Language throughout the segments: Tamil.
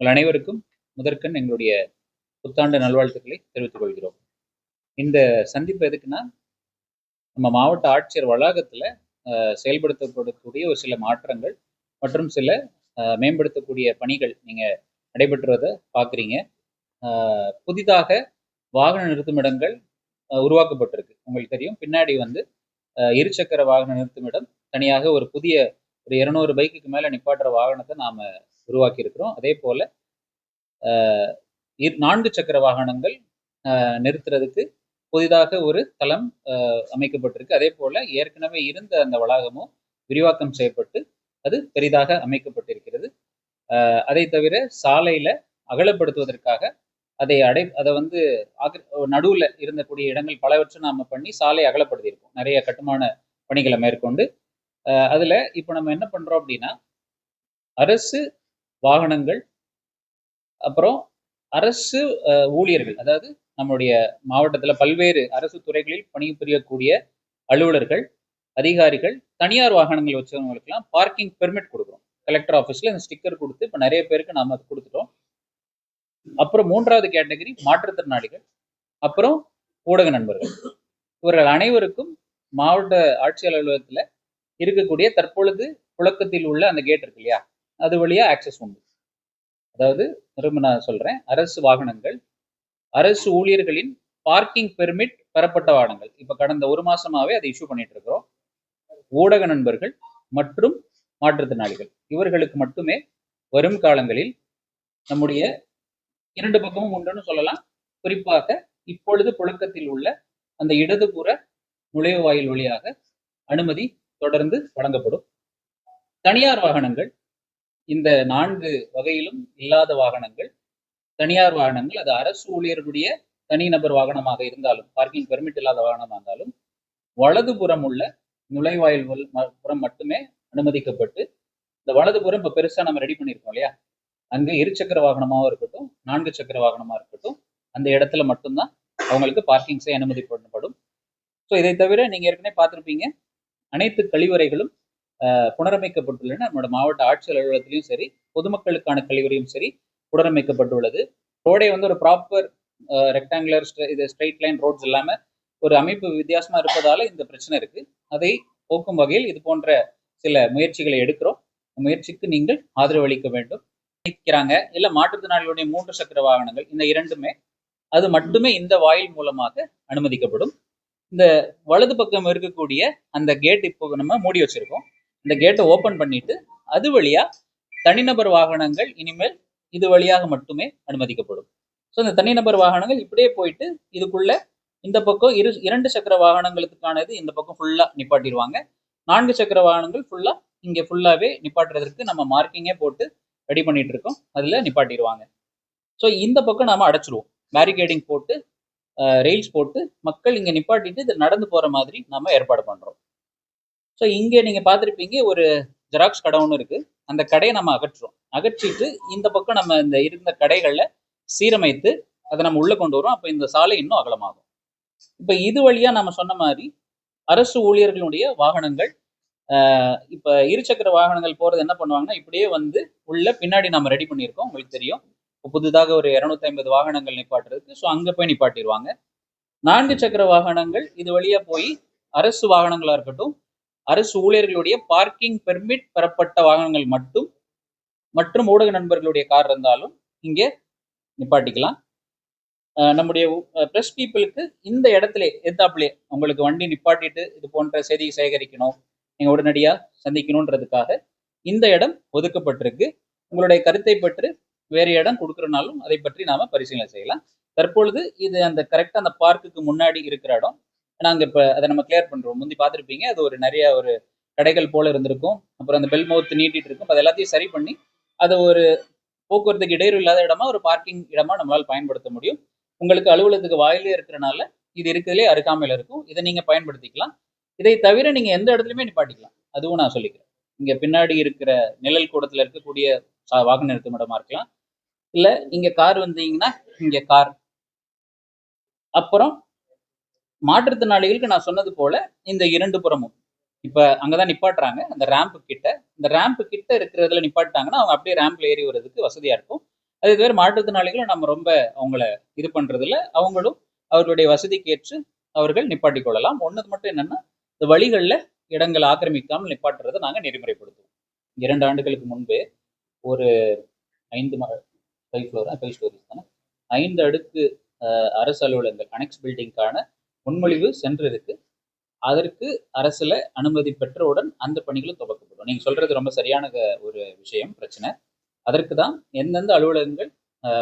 உங்கள் அனைவருக்கும் முதற்கண் எங்களுடைய புத்தாண்டு நல்வாழ்த்துக்களை தெரிவித்துக் கொள்கிறோம். இந்த சந்திப்பு எதுக்குன்னா நம்ம மாவட்ட ஆட்சியர் வளாகத்தில் செயல்படுத்தப்படக்கூடிய ஒரு சில மாற்றங்கள் மற்றும் சில மேம்படுத்தக்கூடிய பணிகள் நீங்கள் நடைபெற்றுவதை பார்க்குறீங்க புதிதாக வாகன நிறுத்துமிடங்கள் உருவாக்கப்பட்டிருக்கு. உங்களுக்கு தெரியும் பின்னாடி வந்து இருசக்கர வாகன நிறுத்துமிடம் தனியாக ஒரு புதிய ஒரு இருநூறு பைக்குக்கு மேலே நிப்பாட்டுற வாகனத்தை நாம் உருவாக்கி இருக்கிறோம் அதே போல நான்கு சக்கர வாகனங்கள் அஹ், நிறுத்துறதுக்கு புதிதாக ஒரு தளம் அஹ், அமைக்கப்பட்டிருக்கு. அதே போல ஏற்கனவே இருந்த அந்த வளாகமும் விரிவாக்கம் செய்யப்பட்டு அது பெரிதாக அமைக்கப்பட்டிருக்கிறது. அதை தவிர சாலையில அகலப்படுத்துவதற்காக அதை அடை அதை வந்து நடுவில் இருந்தக்கூடிய இடங்கள் பலவற்றை நாம பண்ணி சாலை அகலப்படுத்தியிருக்கோம். நிறைய கட்டுமான பணிகளை மேற்கொண்டு அஹ், அதுல இப்போ நம்ம என்ன பண்றோம் அப்படின்னா அரசு வாகனங்கள். அப்புறம் அரசு ஊழியர்கள் அதாவது நம்முடைய மாவட்டத்துல பல்வேறு அரசு துறைகளில் பணிபுரியக்கூடிய அலுவலர்கள் அதிகாரிகள் தனியார் வாகனங்கள் வச்சவங்களுக்குலாம் பார்க்கிங் பெர்மிட் கொடுக்குறோம். கலெக்டர் ஆஃபீஸ்ல இந்த ஸ்டிக்கர் கொடுத்து இப்போ நிறைய பேருக்கு நாம் அது கொடுத்துட்டோம். அப்புறம் மூன்றாவது கேட்டகரி மாற்றுத்திறனாளிகள் அப்புறம் ஊடக நண்பர்கள். இவர்கள் அனைவருக்கும் மாவட்ட ஆட்சியர் அலுவலகத்துல இருக்கக்கூடிய தற்பொழுது புழக்கத்தில் உள்ள அந்த கேட் இருக்கு இல்லையா? அது வழியா ஆக்சஸ் உண்டு. அதாவது திரும்ப நான் சொல்றேன் அரசு வாகனங்கள் அரசு ஊழியர்களின் பார்க்கிங் பெர்மிட் பெறப்பட்ட வாகனங்கள். இப்ப கடந்த ஒரு மாசமாவே அதை இஷ்யூ பண்ணிட்டு இருக்கிறோம் ஊடக நண்பர்கள் மற்றும் மாற்றுத்திறனாளிகள். இவர்களுக்கு மட்டுமே வரும் காலங்களில் நம்முடைய இரண்டு பக்கமும் உண்டுன்னு சொல்லலாம். குறிப்பாக இப்பொழுது புழக்கத்தில் உள்ள அந்த இடதுபுற நுழைவு வாயில் வழியாக அனுமதி தொடர்ந்து வழங்கப்படும். தனியார் வாகனங்கள் இந்த நான்கு வகையிலும் இல்லாத வாகனங்கள் தனியார் வாகனங்கள் அது அரசு ஊழியர்களுடைய தனிநபர் வாகனமாக இருந்தாலும் பார்க்கிங் பெர்மிட் இல்லாத வாகனமாக இருந்தாலும் வலதுபுறம் உள்ள நுழைவாயில் புறம் மட்டுமே அனுமதிக்கப்பட்டு இந்த வலதுபுறம் இப்போ பெருசா நம்ம ரெடி பண்ணியிருக்கோம் இல்லையா? அங்க இருசக்கர வாகனமாகவும் இருக்கட்டும் நான்கு சக்கர வாகனமா இருக்கட்டும் அந்த இடத்துல மட்டும்தான் அவங்களுக்கு பார்க்கிங் செய்ய அனுமதி பண்ணப்படும் ஸோ இதை தவிர நீங்க ஏற்கனவே பார்த்துருப்பீங்க அனைத்து கழிவறைகளும் புனரமைக்கப்பட்டுள்ளன. நம்மளோட மாவட்ட ஆட்சியர் அலுவலகத்திலையும் சரி பொதுமக்களுக்கான கழிவறையும் சரி புனரமைக்கப்பட்டுள்ளது. ரோடே வந்து ஒரு ப்ராப்பர் ரெக்டாங்குலர் இது ஸ்ட்ரைட் லைன் ரோட்ஸ் இல்லாம ஒரு அமைப்பு வித்தியாசமா இருப்பதால இந்த பிரச்சனை இருக்கு. அதை போக்கும் வகையில் இது போன்ற சில முயற்சிகளை எடுக்கிறோம். முயற்சிக்கு நீங்கள் ஆதரவு அளிக்க வேண்டும். நிற்கிறாங்க இல்ல மாற்றுத்திறனாளிகளுடைய மூன்று சக்கர வாகனங்கள் இந்த இரண்டுமே அது மட்டுமே இந்த வாயில் மூலமாக அனுமதிக்கப்படும். இந்த வலது பக்கம் இருக்கக்கூடிய அந்த கேட் இப்போ நம்ம மூடி வச்சிருக்கோம். இந்த கேட்டை ஓபன் பண்ணிட்டு அது வழியா தனிநபர் வாகனங்கள் இனிமேல் இது வழியாக மட்டுமே அனுமதிக்கப்படும். ஸோ இந்த தனிநபர் வாகனங்கள் இப்படியே போயிட்டு இதுக்குள்ள இந்த பக்கம் இரு இரண்டு சக்கர வாகனங்களுக்கானது இந்த பக்கம் ஃபுல்லா நிப்பாட்டிடுவாங்க. நான்கு சக்கர வாகனங்கள் ஃபுல்லா இங்க ஃபுல்லாவே நிப்பாட்டுறதுக்கு நம்ம மார்க்கிங்கே போட்டு ரெடி பண்ணிட்டு இருக்கோம் அதுல நிப்பாட்டிடுவாங்க. ஸோ இந்த பக்கம் நாம அடைச்சிருவோம். பேரிகேடிங் போட்டு ரெயில்ஸ் போட்டு மக்கள் இங்க நிப்பாட்டிட்டு இது நடந்து போற மாதிரி நாம ஏற்பாடு பண்றோம். ஸோ இங்கே நீங்க பார்த்துருப்பீங்க ஒரு ஜெராக்ஸ் கடை ஒன்று இருக்கு. அந்த கடையை நம்ம அகற்றுறோம். அகற்றிட்டு இந்த பக்கம் நம்ம இந்த இருந்த கடைகள்ல சீரமைத்து அதை நம்ம உள்ள கொண்டு வரோம் அப்போ இந்த சாலை இன்னும் அகலமாகும். இப்போ இது வழியா நம்ம சொன்ன மாதிரி அரசு ஊழியர்களுடைய வாகனங்கள் இப்போ இப்ப இருசக்கர வாகனங்கள் போறது என்ன பண்ணுவாங்கன்னா இப்படியே வந்து உள்ள பின்னாடி நம்ம ரெடி பண்ணியிருக்கோம். உங்களுக்கு தெரியும். இப்போ புதுதாக ஒரு இருநூத்தி ஐம்பது வாகனங்கள் நிப்பாட்டுறதுக்கு ஸோ அங்க போய் நிப்பாட்டிடுவாங்க நான்கு சக்கர வாகனங்கள் இது வழியா போய் அரசு வாகனங்களா இருக்கட்டும் அரசு ஊழியர்களுடைய பார்க்கிங் பெர்மிட் பெறப்பட்ட வாகனங்கள் மட்டும் மற்றும் ஊடக நண்பர்களுடைய கார் இருந்தாலும் இங்கே நிப்பாட்டிக்கலாம். நம்முடைய ப்ரெஸ் பீப்புளுக்கு இந்த இடத்துல எத்தாப்புலே உங்களுக்கு வண்டி நிப்பாட்டிட்டு இது போன்ற செய்தியை சேகரிக்கணும் நீங்கள் உடனடியாக சந்திக்கணுன்றதுக்காக இந்த இடம் ஒதுக்கப்பட்டிருக்கு. உங்களுடைய கருத்தை பற்றி வேறு இடம் கொடுக்குறனாலும் அதை பற்றி நாம பரிசீலனை செய்யலாம். தற்பொழுது இது அந்த கரெக்டாக அந்த பார்க்குக்கு முன்னாடி இருக்கிற இடம். நாங்கள் இப்போ அதை நம்ம கிளியர் பண்ணுறோம் முந்தி பார்த்துருப்பீங்க அது ஒரு நிறைய ஒரு கடைகள் போல இருந்திருக்கும். அப்புறம் அந்த பெல் மவுத் நீட்டிட்டு இருக்கும். அது எல்லாத்தையும் சரி பண்ணி அதை ஒரு போக்குவரத்துக்கு இடையூறு இல்லாத இடமா ஒரு பார்க்கிங் இடமா நம்மளால் பயன்படுத்த முடியும். உங்களுக்கு அலுவலகத்துக்கு வாயிலே இருக்கிறனால இது இருக்கிறதுலே அருகாமையில் இருக்கும். இதை நீங்க பயன்படுத்திக்கலாம். இதை தவிர நீங்க எந்த இடத்துலையுமே நிப்பாட்டிக்கலாம். அதுவும் நான் சொல்லிக்கிறேன். இங்க பின்னாடி இருக்கிற நிழல் கூடத்துல இருக்கக்கூடிய வாகன நிறுத்தும் இடமா இருக்கலாம். இல்ல இங்க கார் வந்தீங்கன்னா இங்க கார். அப்புறம் மாற்றுத்திறனாளிகளுக்கு நான் சொன்னது போல இந்த இரண்டு புறமும். இப்ப அங்கதான் நிப்பாட்டுறாங்க. அந்த ரேம்ப் கிட்ட இந்த ரேம்ப் கிட்ட இருக்கிறதுல நிப்பாட்டாங்கன்னா அவங்க அப்படியே ரேம்ப்ல ஏறி வர்றதுக்கு வசதியா இருக்கும். அதே தவிர மாற்றுத்திறனாளிகளும் நம்ம ரொம்ப அவங்கள இது பண்றதுல அவங்களும் அவர்களுடைய வசதிக்கு ஏற்று அவர்கள் நிப்பாட்டி கொள்ளலாம். ஒண்ணுக்கு மட்டும் என்னன்னா இந்த வழிகளில் இடங்கள் ஆக்கிரமிக்காமல் நிப்பாட்டுறதை நாங்கள் நெறிமுறைப்படுத்துவோம். இரண்டு ஆண்டுகளுக்கு முன்பே ஒரு ஐந்து ஃபைவ் ஃப்ளோர் ஃபைவ் ஸ்டோரிஸ் தானே? ஐந்து அடுக்கு அரசு அலுவலகங்கள் அனெக்ஸ் பில்டிங்கான முன்மொழிவு சென்றிருக்கு அதற்கு அரசுல அனுமதி பெற்றவுடன் அந்த பணிகளும் துவக்கப்படும். நீங்க சொல்றது ரொம்ப சரியான ஒரு விஷயம் பிரச்சனை. அதற்கு தான் எந்தெந்த அலுவலகங்கள்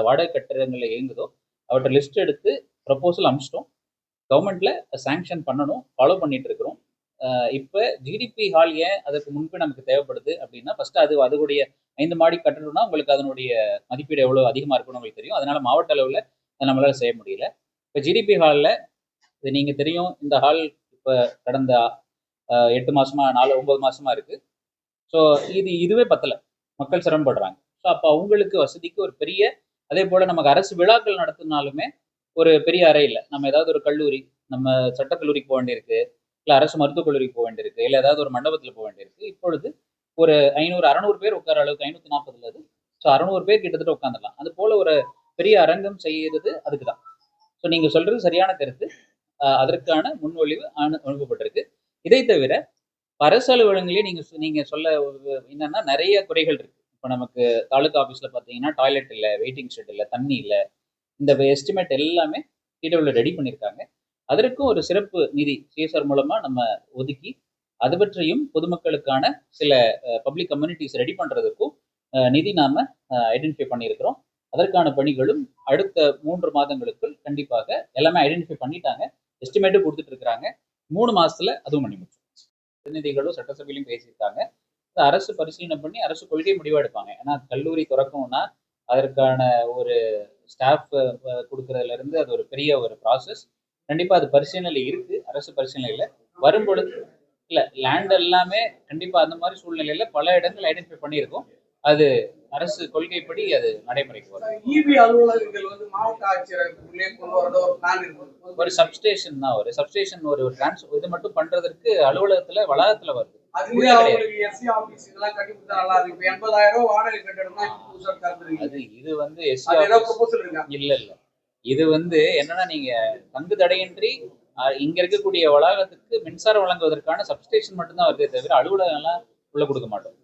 வாடகை கட்டிடங்களில் இயங்குதோ அவற்றை லிஸ்ட் எடுத்து ப்ரப்போசல் அனுப்பிச்சிட்டோம் கவர்மெண்ட்ல சாங்ஷன் பண்ணணும் ஃபாலோ பண்ணிட்டு இருக்கிறோம். இப்போ ஜிடிபி ஹால் ஏன் அதற்கு முன்பு நமக்கு தேவைப்படுது அப்படின்னா ஃபர்ஸ்ட் அது அதனுடைய ஐந்து மாடி கட்டணும்னா உங்களுக்கு அதனுடைய மதிப்பீடு எவ்வளோ அதிகமாக இருக்குன்னு உங்களுக்கு தெரியும். அதனால மாவட்ட அளவில் அதை நம்மளால செய்ய முடியல. இப்போ ஜிடிபி ஹாலில் இது நீங்க தெரியும் இந்த ஹால் இப்போ கடந்த எட்டு மாசமா நாலு ஒன்பது மாசமா இருக்கு. ஸோ இது இதுவே பத்தல. மக்கள் சிரமப்படுறாங்க. ஸோ அப்போ அவங்களுக்கு வசதிக்கு ஒரு பெரிய அதே போல நமக்கு அரசு விழாக்கள் நடத்தினாலுமே ஒரு பெரிய அறை இல்லை. நம்ம ஏதாவது ஒரு கல்லூரி நம்ம சட்டக்கல்லூரிக்கு போக வேண்டியிருக்கு இல்லை அரசு மருத்துவக் கல்லூரிக்கு போக வேண்டியிருக்கு இல்லை ஏதாவது ஒரு மண்டபத்தில் போக வேண்டியிருக்கு. இப்பொழுது ஒரு ஐநூறு அறநூறு பேர் உட்கார அளவுக்கு ஐநூற்றி நாற்பதுல அது ஸோ அறநூறு பேர் கிட்டத்தட்ட உட்காந்துடலாம் அது போல ஒரு பெரிய அரங்கம் செய்யறது அதுக்கு தான் ஸோ நீங்க சொல்றது சரியான கருத்து. அதற்கான முன்மொழிவு அனு அனுப்பப்பட்டிருக்கு. இதை தவிர அரசு அலுவலகங்களே நீங்க நீங்க சொல்ல என்னன்னா நிறைய குறைகள் இருக்கு. இப்போ நமக்கு தாலுகா ஆஃபீஸில் பார்த்தீங்கன்னா டாய்லெட் இல்லை வெயிட்டிங் ஷெட் இல்லை தண்ணி இல்லை இந்த எஸ்டிமேட் எல்லாமே டிடபிள்யூ ரெடி பண்ணியிருக்காங்க அதற்கும் ஒரு சிறப்பு நிதி சிஎஸ்ஆர் மூலமா நம்ம ஒதுக்கி அது பற்றியும் பொதுமக்களுக்கான சில பப்ளிக் கம்யூனிட்டிஸ் ரெடி பண்றதுக்கும் நிதி நாம ஐடென்டிஃபை பண்ணியிருக்கிறோம் அதற்கான பணிகளும் அடுத்த மூன்று மாதங்களுக்குள் கண்டிப்பாக எல்லாமே ஐடென்டிஃபை பண்ணிட்டாங்க. எஸ்டிமேட்டு கொடுத்துட்டு இருக்கிறாங்க மூணு மாசத்துல அதுவும் பண்ணி முடிச்சிருச்சு. பிரதிநிதிகளும் சட்டசபையிலும் பேசியிருக்காங்க. அரசு பரிசீலனை பண்ணி அரசு கொள்கை முடிவா எடுப்பாங்க. ஏன்னா கல்லூரி திறக்கணும்னா அதற்கான ஒரு ஸ்டாஃப் கொடுக்கறதுல இருந்து அது ஒரு பெரிய ஒரு ப்ராசஸ் கண்டிப்பா அது பரிசீலனையில இருக்கு. அரசு பரிசீலனையில வரும்பொழுது இல்ல லேண்ட் எல்லாமே கண்டிப்பா அந்த மாதிரி சூழ்நிலையில பல இடங்கள் ஐடென்டிஃபை பண்ணியிருக்கோம். அது அரசு கொள்கைப்படி அது நடைமுறைக்கு வரும். இபி அலுவலகங்கள் வந்து மாவட்ட ஆட்சியர் உள்ளே கொண்டு வரத ஒரு பிளான் இருக்கு ஒரு சப்ஸ்டேஷன் தான் ஒரு. சப்ஸ்டேஷன் ஒரு டிரான்ஸ் இது மட்டும் பண்றதற்கு அலுவலகத்துல வளாகத்துல வருது. அது இது வந்து இல்ல இல்ல. இது வந்து என்னன்னா நீங்க தங்கு தடையின்றி இங்க இருக்கக்கூடிய வளாகத்துக்கு மின்சாரம் வழங்குவதற்கான சப்ஸ்டேஷன் மட்டும்தான் வருதே தவிர அலுவலகம் எல்லாம் உள்ள கொடுக்க மாட்டோம்.